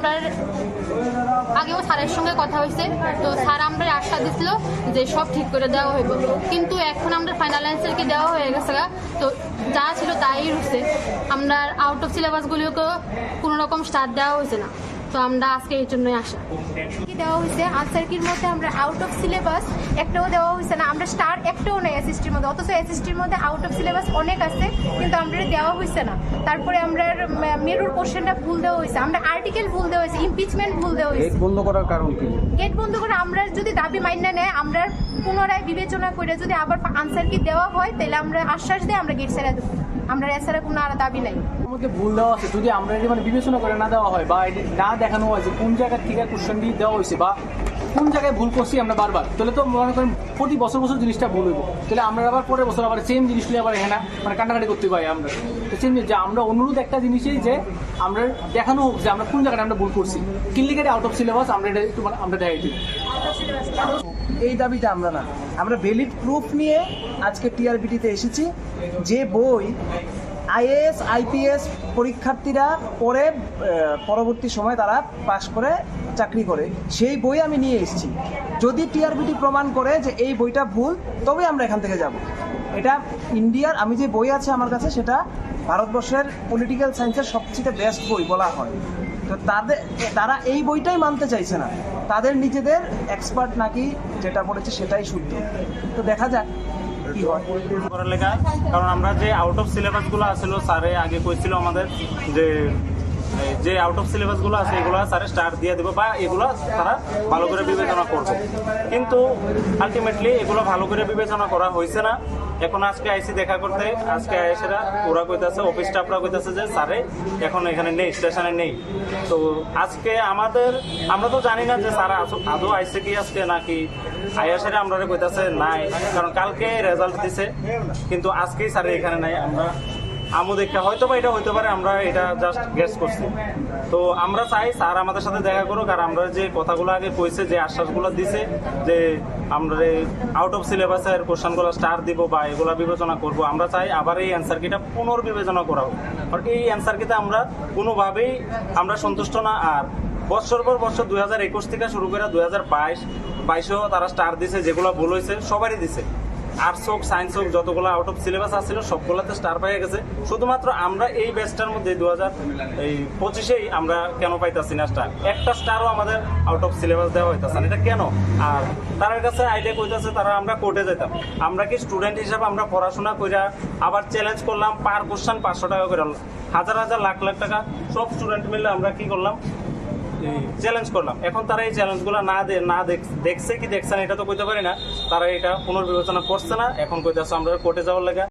আপনার আগেও স্যারের সঙ্গে কথা হয়েছে। তো স্যার আমরা আশা দিছিল যে সব ঠিক করে দেওয়া হইব। কিন্তু এখন আমরা ফাইনাল অ্যান্সার কি দেওয়া হয়ে গেছে। তো যা ছিল তাই রয়েছে আমরা আউট অফ সিলেবাসগুলিকে কোনো রকম স্টার্ট দেওয়া হয়েছে না। তো আমরা আজকে এই জন্যই আসা। কি দেওয়া হয়েছে? আনসার মধ্যে আমরা আউট অফ সিলেবাস একটাও দেওয়া হয়েছে না আমরা স্টার একটাও নেই এসএসটির মধ্যে অথচ এসএসটির মধ্যে আউট অফ সিলেবাস অনেক আছে কিন্তু আমরা দেওয়া হয়েছে না। তারপরে আমরা মেরুর কোশ্চেনটা ভুল দেওয়া হয়েছে আমরা আর্টিকেল ভুল দেওয়া হয়েছে ইমপিচমেন্ট ভুল দেওয়া গেট হয়েছে বন্ধ করার কারণ কি? গেট বন্ধ করে আমরা যদি দাবি মাইনা নেয় আমরা পুনরায় বিবেচনা করে যদি আবার আনসার কি দেওয়া হয় তাহলে আমরা আশ্বাস দিয়ে আমরা গেট ছেড়ে দেবো। আমরা এছাড়া কোনো আর দাবি নাই। মধ্যে ভুল দেওয়া আছে যদি আমরা এটি মানে বিবেচনা করে না দেওয়া হয় বা এটি না দেখানো হয় যে কোন জায়গা কোশ্চেন দিয়ে দেওয়া হয়েছে বা কোন জায়গায় ভুল করছি আমরা বারবার, তাহলে তো মনে করেন প্রতি বছর বছর জিনিসটা ভুল হইব। তাহলে আমরা আবার পরের বছর আবার সেম জিনিসগুলো আবার এখানে মানে কান্নাকাটি করতে পারি আমরা। তো সেম যে আমরা অনুরোধ একটা জিনিসই যে আমরা দেখানো হোক যে আমরা কোন জায়গাটা আমরা ভুল করছি। কিনলিগেটে আউট অফ সিলেবাস আমরা এটা একটু মানে আমরা দেখাই দিই। এই দাবিটা আমরা না। আমরা ভ্যালিড প্রুফ নিয়ে আজকে টিআরবিটিতে এসেছি যে বই আইএএস, আইপিএস পরীক্ষার্থীরা পরে পরবর্তী সময় তারা পাশ করে চাকরি করে। সেই বই আমি নিয়ে এসেছি। যদি টিআরবিটি প্রমাণ করে যে এই বইটা ভুল, তবে আমরা এখান থেকে যাব। এটা ইন্ডিয়ার, আমি যে বই আছে আমার কাছে, সেটা ভারতবর্ষের পলিটিক্যাল সায়েন্সের সবচেয়ে বেস্ট বই বলা হয়। তো তাদের, তারা এই বইটাই মানতে চাইছে না। তাদের নিজেদের এক্সপার্ট নাকি যেটা পড়েছে সেটাই শুদ্ধ তো দেখা যাক কারণ আমরা যে আউট অফ সিলেবাসগুলো আসলো স্যারে আগে কইছিল আমাদের যে যে আউট অফ সিলেবাসগুলো আছে, এগুলো স্যারে স্টার দিয়ে দেবো বা এগুলো তারা ভালো করে বিবেচনা করবে। কিন্তু আলটিমেটলি এগুলো ভালো করে বিবেচনা করা হয়েছে না। এখন আজকে আইসি দেখা করতে, আজকে আইসেরা, ওরা কইতাছে অফিস স্টাফরা কইতাছে যে, স্যারে, এখন এখানে নেই, স্টেশনে নেই। তো আজকে আমাদের, আমরা তো জানি না যে স্যার আদৌ- আইসে কি আজকে নাকি আইয়াসেরা আমরা কইতাছে, নাই। কারণ কালকে রেজাল্ট দিছে, কিন্তু আজকেই স্যারে এখানে নাই, আমরা আমু দেখা হয়তো বা এটা হইতে পারে, আমরা এটা জাস্ট গেস করছি। তো আমরা চাই স্যার আমাদের সাথে দেখা করুক আর আমরা যে কথাগুলো আগে কইছে, যে আশ্বাসগুলো দিছে, যে আমরা আউট অফ সিলেবাসের কোশ্চেনগুলো স্টার দিব বা এগুলো বিবেচনা করব, আমরা চাই আবার এই অ্যান্সার কিটা পুনর্বিবেচনা করা হোক। কারণ এই অ্যান্সার কিটা আমরা কোনোভাবেই আমরা সন্তুষ্ট না আর বছর পর বছর দুই হাজার একুশ থেকে শুরু করে দুই হাজার বাইশ, বাইশেও তারা স্টার দিছে, যেগুলো ভুল হয়েছে সবারই দিছে। আর্টস হোক, সায়েন্স হোক, যতগুলো আউট অফ সিলেবাস আসছিল সবগুলোতে স্টার পেয়ে গেছে। শুধুমাত্র আমরা এই ব্যাচটার মধ্যে দু হাজার এই পঁচিশেই আমরা কেন পাইতাছি না স্টার একটা স্টারও আমাদের আউট অফ সিলেবাস দেওয়া হইতাছে না। এটা কেন? আর তার কাছে আইডিয়া কইতাছে, তারা আমরা কোর্টে যেতাম আমরা কি স্টুডেন্ট হিসাবে আমরা পড়াশোনা কইরা আবার চ্যালেঞ্জ করলাম পার কোশ্চেন পাঁচশো টাকা করে হাজার হাজার, লাখ লাখ টাকা। সব স্টুডেন্ট মিলে আমরা কি করলাম? চ্যালেঞ্জ করলাম। এখন তারা এই চ্যালেঞ্জগুলো না না দেখ- দেখছে কি দেখছে না, এটা তো কইতে পারি না। তারা এটা পুনর্বিবেচনা করছে না। এখন কইতেছে আমরা কোর্টে যাওয়ার লেগে।